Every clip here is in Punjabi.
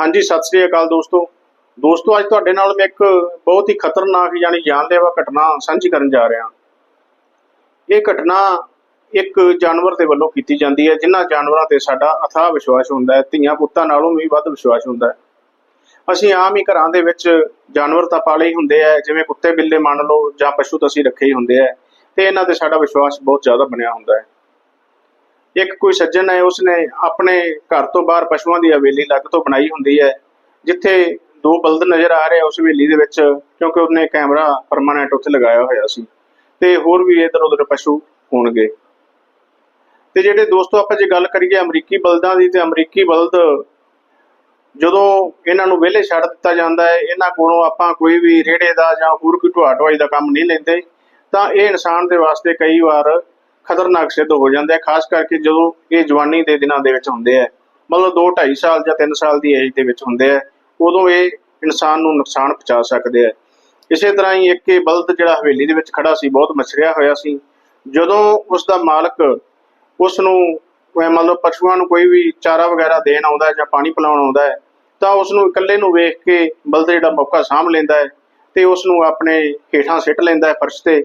ਹਾਂਜੀ, ਸਤਿ ਸ੍ਰੀ ਅਕਾਲ ਦੋਸਤੋ। ਦੋਸਤੋ, ਅੱਜ ਤੁਹਾਡੇ ਨਾਲ ਮੈਂ ਇੱਕ ਬਹੁਤ ਹੀ ਖਤਰਨਾਕ ਯਾਨੀ ਜਾਨਲੇਵਾ ਘਟਨਾ ਸਾਂਝੀ ਕਰਨ ਜਾ ਰਿਹਾ। ਇਹ ਘਟਨਾ ਇੱਕ ਜਾਨਵਰ ਦੇ ਵੱਲੋਂ ਕੀਤੀ ਜਾਂਦੀ ਹੈ, ਜਿਨ੍ਹਾਂ ਜਾਨਵਰਾਂ ਤੇ ਸਾਡਾ ਅਥਾਹ ਵਿਸ਼ਵਾਸ ਹੁੰਦਾ ਹੈ, ਧੀਆਂ ਪੁੱਤਾਂ ਨਾਲੋਂ ਵੀ ਵੱਧ ਵਿਸ਼ਵਾਸ ਹੁੰਦਾ ਹੈ। ਅਸੀਂ ਆਮ ਹੀ ਘਰਾਂ ਦੇ ਵਿੱਚ ਜਾਨਵਰ ਤਾਂ ਪਾਲੇ ਹੀ ਹੁੰਦੇ ਆ, ਜਿਵੇਂ ਕੁੱਤੇ ਬਿੱਲੇ ਮੰਨ ਲਓ ਜਾਂ ਪਸ਼ੂ ਤਾਂ ਅਸੀਂ ਰੱਖੇ ਹੀ ਹੁੰਦੇ ਆ, ਤੇ ਇਹਨਾਂ ਤੇ ਸਾਡਾ ਵਿਸ਼ਵਾਸ ਬਹੁਤ ਜ਼ਿਆਦਾ ਬਣਿਆ ਹੁੰਦਾ ਹੈ। ਇੱਕ ਕੋਈ ਸੱਜਣ ਹੈ, ਉਸਨੇ ਆਪਣੇ ਘਰ ਤੋਂ ਬਾਹਰ ਪਸ਼ੂਆਂ ਦੀ ਹਵੇਲੀ ਲੱਗ ਤੋਂ ਬਣਾਈ ਹੁੰਦੀ ਹੈ, ਜਿੱਥੇ ਦੋ ਬਲਦ ਨਜ਼ਰ ਆ ਰਹੇ ਉਸ ਹਵੇਲੀ ਦੇ ਵਿੱਚ, ਕਿਉਂਕਿ ਉਹਨੇ ਕੈਮਰਾ ਪਰਮਾਨੈਂਟ ਉੱਥੇ ਲਗਾਇਆ ਹੋਇਆ ਸੀ। ਤੇ ਹੋਰ ਵੀ ਇਧਰ ਉਧਰ ਪਸ਼ੂ ਹੋਣਗੇ। ਤੇ ਜਿਹੜੇ ਦੋਸਤੋ, ਆਪਾਂ ਜੇ ਗੱਲ ਕਰੀਏ ਅਮਰੀਕੀ ਬਲਦਾਂ ਦੀ, ਤੇ ਅਮਰੀਕੀ ਬਲਦ ਜਦੋਂ ਇਹਨਾਂ ਨੂੰ ਵਿਹਲੇ ਛੱਡ ਦਿੱਤਾ ਜਾਂਦਾ ਹੈ, ਇਹਨਾਂ ਕੋਲੋਂ ਆਪਾਂ ਕੋਈ ਵੀ ਰੇੜੇ ਦਾ ਜਾਂ ਹੋਰ ਕੋਈ ਢੋਆ ਢੁਆਈ ਦਾ ਕੰਮ ਨਹੀਂ ਲੈਂਦੇ, ਤਾਂ ਇਹ ਇਨਸਾਨ ਦੇ ਵਾਸਤੇ ਕਈ ਵਾਰ ਖਤਰਨਾਕ ਸਿੱਧ ਹੋ ਜਾਂਦੇ ਆ, ਖਾਸ ਕਰਕੇ ਜਦੋਂ ਇਹ ਜਵਾਨੀ ਦੇ ਦਿਨਾਂ ਦੇ ਵਿੱਚ ਹੁੰਦੇ ਆ। ਮਤਲਬ 2 2.5 ਸਾਲ ਜਾਂ 3 ਸਾਲ ਦੀ ਏਜ ਦੇ ਵਿੱਚ ਹੁੰਦੇ ਆ, ਉਦੋਂ ਇਹ ਇਨਸਾਨ ਨੂੰ ਨੁਕਸਾਨ ਪਹੁੰਚਾ ਸਕਦੇ ਆ। ਇਸੇ ਤਰ੍ਹਾਂ ਹੀ ਇੱਕ ਇਹ ਬਲਦ ਜਿਹੜਾ ਹਵੇਲੀ ਦੇ ਵਿੱਚ ਖੜਾ ਸੀ, ਬਹੁਤ ਮਛਰਿਆ ਹੋਇਆ ਸੀ। ਜਦੋਂ ਉਸ ਦਾ ਮਾਲਕ ਉਸ ਨੂੰ ਮੰਨ ਲਓ ਪਸ਼ੂਆਂ ਨੂੰ ਕੋਈ ਵੀ ਚਾਰਾ ਵਗੈਰਾ ਦੇਣ ਆਉਂਦਾ ਹੈ ਜਾਂ ਪਾਣੀ ਪਿਲਾਉਣ ਆਉਂਦਾ ਹੈ, ਤਾਂ ਉਸ ਨੂੰ ਇਕੱਲੇ ਨੂੰ ਵੇਖ ਕੇ ਬਲਦ ਜਿਹੜਾ ਮੌਕਾ ਸਾਂਭ ਲੈਂਦਾ ਹੈ ਤੇ ਉਸ ਨੂੰ ਆਪਣੇ ਹੇਠਾਂ ਸਿੱਟ ਲੈਂਦਾ ਹੈ ਫਰਸ਼ ਤੇ।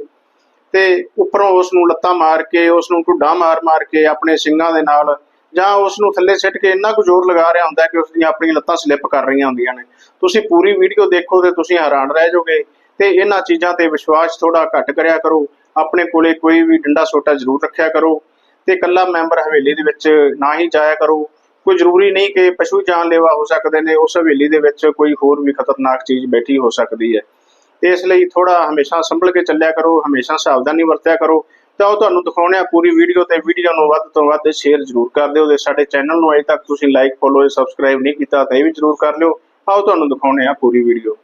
ਤੇ ਉੱਪਰੋਂ ਉਸ ਨੂੰ ਲੱਤਾਂ ਮਾਰ ਕੇ ਉਸ ਨੂੰ ਢੁੱਡਾਂ ਮਾਰ-ਮਾਰ ਕੇ ਆਪਣੇ ਸਿੰਗਾਂ ਦੇ ਨਾਲ ਜਾਂ ਉਸ ਨੂੰ ਥੱਲੇ ਸਿੱਟ ਕੇ ਇੰਨਾ ਕੁ ਜ਼ੋਰ ਲਗਾ ਰਿਹਾ ਹੁੰਦਾ ਕਿ ਉਸ ਦੀਆਂ ਆਪਣੀਆਂ ਲੱਤਾਂ ਸਲਿੱਪ ਕਰ ਰਹੀਆਂ ਹੁੰਦੀਆਂ ਨੇ। ਤੁਸੀਂ ਪੂਰੀ ਵੀਡੀਓ ਦੇਖੋ ਤੇ ਤੁਸੀਂ ਹੈਰਾਨ ਰਹਿ ਜਾਓਗੇ ਤੇ ਇਹਨਾਂ ਚੀਜ਼ਾਂ ਤੇ ਵਿਸ਼ਵਾਸ ਥੋੜਾ ਘੱਟ ਕਰਿਆ ਕਰੋ। ਆਪਣੇ ਕੋਲੇ ਕੋਈ ਵੀ ਡੰਡਾ ਸੋਟਾ ਜ਼ਰੂਰ ਰੱਖਿਆ ਕਰੋ ਤੇ ਇਕੱਲਾ ਮੈਂਬਰ ਹਵੇਲੀ ਦੇ ਵਿੱਚ ਨਾ ਹੀ ਜਾਇਆ ਕਰੋ। ਕੋਈ ਜ਼ਰੂਰੀ ਨਹੀਂ ਕਿ ਪਸ਼ੂ ਜਾਨਲੇਵਾ ਹੋ ਸਕਦੇ ਨੇ, ਉਸ ਹਵੇਲੀ ਦੇ ਵਿੱਚ ਕੋਈ ਹੋਰ ਵੀ ਖਤਰਨਾਕ ਚੀਜ਼ ਬੈਠੀ ਹੋ ਸਕਦੀ ਹੈ। ਇਸ ਲਈ ਥੋੜਾ ਹਮੇਸ਼ਾ ਸੰਭਲ ਕੇ ਚੱਲਿਆ ਕਰੋ, ਹਮੇਸ਼ਾ ਸਾਵਧਾਨੀ ਵਰਤਿਆ ਕਰੋ। ਤਾਂ ਉਹ ਤੁਹਾਨੂੰ ਦਿਖਾਉਣੇ ਆ ਪੂਰੀ ਵੀਡੀਓ ਤੇ ਵੀਡੀਓ ਨੂੰ ਵੱਧ ਤੋਂ ਵੱਧ ਸ਼ੇਅਰ ਜ਼ਰੂਰ ਕਰ ਦਿਓ ਤੇ ਸਾਡੇ ਚੈਨਲ ਨੂੰ ਅਜੇ ਤੱਕ ਤੁਸੀਂ ਲਾਈਕ ਫੋਲੋ ਸਬਸਕ੍ਰਾਈਬ ਨਹੀਂ ਕੀਤਾ ਤਾਂ ਇਹ ਵੀ ਜ਼ਰੂਰ ਕਰ ਲਿਓ। ਆਓ ਤੁਹਾਨੂੰ ਦਿਖਾਉਣੇ ਆ ਪੂਰੀ ਵੀਡੀਓ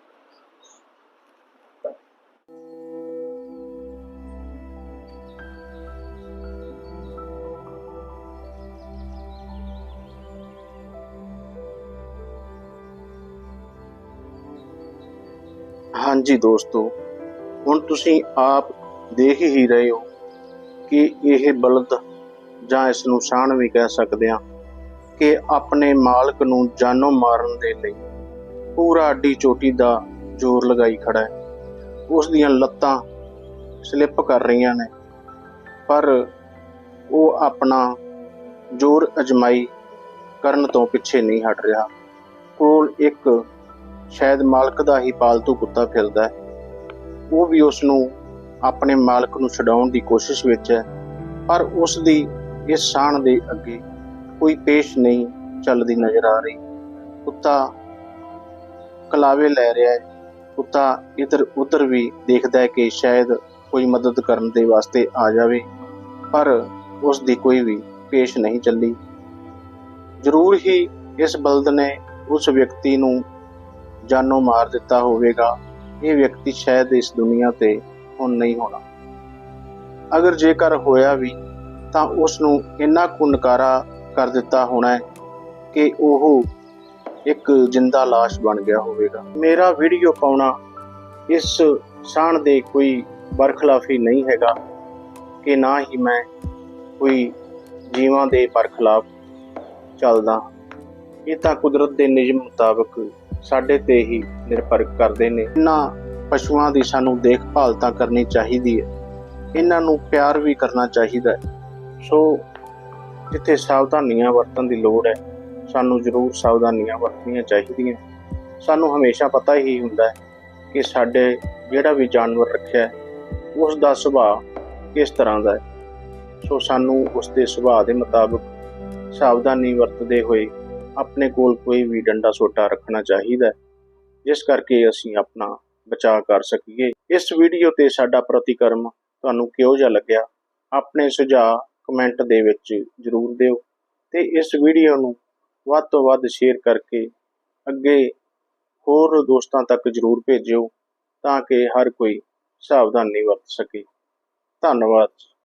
ਹਾਂਜੀ ਦੋਸਤੋ, ਹੁਣ ਤੁਸੀਂ ਆਪ ਦੇਖ ਹੀ ਰਹੇ ਹੋ ਕਿ ਇਹ ਬਲਦ ਜਾਂ ਇਸ ਨੂੰ ਸਾਣ ਵੀ ਕਹਿ ਸਕਦੇ ਹਾਂ ਕਿ ਆਪਣੇ ਮਾਲਕ ਨੂੰ ਜਾਨੋਂ ਮਾਰਨ ਦੇ ਲਈ ਪੂਰਾ ਅੱਡੀ ਚੋਟੀ ਦਾ ਜ਼ੋਰ ਲਗਾਈ ਖੜਾ ਹੈ। ਉਸ ਦੀਆਂ ਲੱਤਾਂ ਸਲਿੱਪ ਕਰ ਰਹੀਆਂ ਨੇ, ਪਰ ਉਹ ਆਪਣਾ ਜ਼ੋਰ ਅਜਮਾਈ ਕਰਨ ਤੋਂ ਪਿੱਛੇ ਨਹੀਂ ਹਟ ਰਿਹਾ। ਕੋਲ ਇੱਕ ਸ਼ਾਇਦ ਮਾਲਕ ਦਾ ਹੀ ਪਾਲਤੂ ਕੁੱਤਾ ਫਿਰਦਾ ਹੈ। ਉਹ ਵੀ ਉਸ ਨੂੰ ਆਪਣੇ ਮਾਲਕ ਨੂੰ ਛਡਾਉਣ ਦੀ ਕੋਸ਼ਿਸ਼ ਵਿੱਚ ਹੈ, ਪਰ ਉਸ ਦੀ ਇਸ ਸਾਣ ਦੇ ਅੱਗੇ ਕੋਈ ਪੇਸ਼ ਨਹੀਂ ਚੱਲਦੀ ਨਜ਼ਰ ਆ ਰਹੀ। ਕੁੱਤਾ ਕਲਾਵੇ ਲੈ ਰਿਹਾ ਹੈ। ਕੁੱਤਾ ਇਧਰ ਉਧਰ ਵੀ ਦੇਖਦਾ ਹੈ ਕਿ ਸ਼ਾਇਦ ਕੋਈ ਮਦਦ ਕਰਨ ਦੇ ਵਾਸਤੇ ਆ ਜਾਵੇ, ਪਰ ਉਸ ਦੀ ਕੋਈ ਵੀ ਪੇਸ਼ ਨਹੀਂ ਚੱਲੀ। ਜ਼ਰੂਰ ਹੀ ਇਸ ਬਲਦ ਨੇ ਉਸ ਵਿਅਕਤੀ ਨੂੰ ਜਾਨੋਂ ਮਾਰ ਦਿੱਤਾ ਹੋਵੇਗਾ। ਇਹ ਵਿਅਕਤੀ ਸ਼ਾਇਦ ਇਸ ਦੁਨੀਆ ਤੇ ਹੁਣ ਨਹੀਂ ਹੋਣਾ। ਅਗਰ ਜੇਕਰ ਹੋਇਆ ਵੀ, ਤਾਂ ਉਸ ਨੂੰ ਇੰਨਾ ਕੁ ਨਕਾਰਾ ਕਰ ਦਿੱਤਾ ਹੋਣਾ ਹੈ ਕਿ ਉਹ ਇੱਕ ਜਿੰਦਾ ਲਾਸ਼ ਬਣ ਗਿਆ ਹੋਵੇਗਾ। ਮੇਰਾ ਵੀਡੀਓ ਪਾਉਣਾ ਇਸ ਸਾਣ ਦੇ ਕੋਈ ਬਰਖਲਾਫੀ ਨਹੀਂ ਹੈਗਾ ਕਿ ਨਾ ਹੀ ਮੈਂ ਕੋਈ ਜੀਵਾਂ ਦੇ ਬਰਖਲਾਫ ਚੱਲਦਾ। ਇਹ ਤਾਂ ਕੁਦਰਤ ਦੇ ਨਿਯਮ ਮੁਤਾਬਕ ਸਾਡੇ ਤੇ ਹੀ ਨਿਰਭਰ ਕਰਦੇ ਨੇ। ਇਹਨਾਂ ਪਸ਼ੂਆਂ ਦੀ ਸਾਨੂੰ ਦੇਖਭਾਲ ਤਾਂ ਕਰਨੀ ਚਾਹੀਦੀ ਹੈ। ਇਹਨਾਂ ਨੂੰ ਪਿਆਰ ਵੀ ਕਰਨਾ ਚਾਹੀਦਾ ਹੈ। ਸੋ ਜਿੱਥੇ ਸਾਵਧਾਨੀਆਂ ਵਰਤਣ ਦੀ ਲੋੜ ਹੈ, ਸਾਨੂੰ ਜ਼ਰੂਰ ਸਾਵਧਾਨੀਆਂ ਵਰਤਣੀਆਂ ਚਾਹੀਦੀਆਂ। ਸਾਨੂੰ ਹਮੇਸ਼ਾ ਪਤਾ ਹੀ ਹੁੰਦਾ ਹੈ ਕਿ ਸਾਡੇ ਜਿਹੜਾ ਵੀ ਜਾਨਵਰ ਰੱਖਿਆ ਹੈ, ਉਸ ਦਾ ਸੁਭਾਅ ਕਿਸ ਤਰ੍ਹਾਂ ਦਾ ਹੈ। ਸੋ ਸਾਨੂੰ ਉਸ ਦੇ ਸੁਭਾਅ ਦੇ ਮੁਤਾਬਕ ਸਾਵਧਾਨੀ ਵਰਤਦੇ ਹੋਏ ਆਪਣੇ ਕੋਲ ਕੋਈ ਵੀ ਡੰਡਾ ਸੋਟਾ ਰੱਖਣਾ ਚਾਹੀਦਾ ਜਿਸ ਕਰਕੇ ਅਸੀਂ ਆਪਣਾ ਬਚਾਅ ਕਰ ਸਕੀਏ। ਇਸ ਵੀਡੀਓ ਤੇ ਸਾਡਾ ਪ੍ਰਤੀਕਰਮ ਤੁਹਾਨੂੰ ਕਿਹੋ ਜਿਹਾ ਲੱਗਿਆ, ਆਪਣੇ ਸੁਝਾਅ ਕਮੈਂਟ ਦੇ ਵਿੱਚ ਜ਼ਰੂਰ ਦਿਓ ਤੇ ਇਸ ਵੀਡੀਓ ਨੂੰ ਵੱਧ ਤੋਂ ਵੱਧ ਸ਼ੇਅਰ ਕਰਕੇ ਅੱਗੇ ਹੋਰ ਦੋਸਤਾਂ ਤੱਕ ਜ਼ਰੂਰ ਭੇਜਿਓ, ਤਾਂ ਕਿ ਹਰ ਕੋਈ ਸਾਵਧਾਨੀ ਵਰਤ ਸਕੇ। ਧੰਨਵਾਦ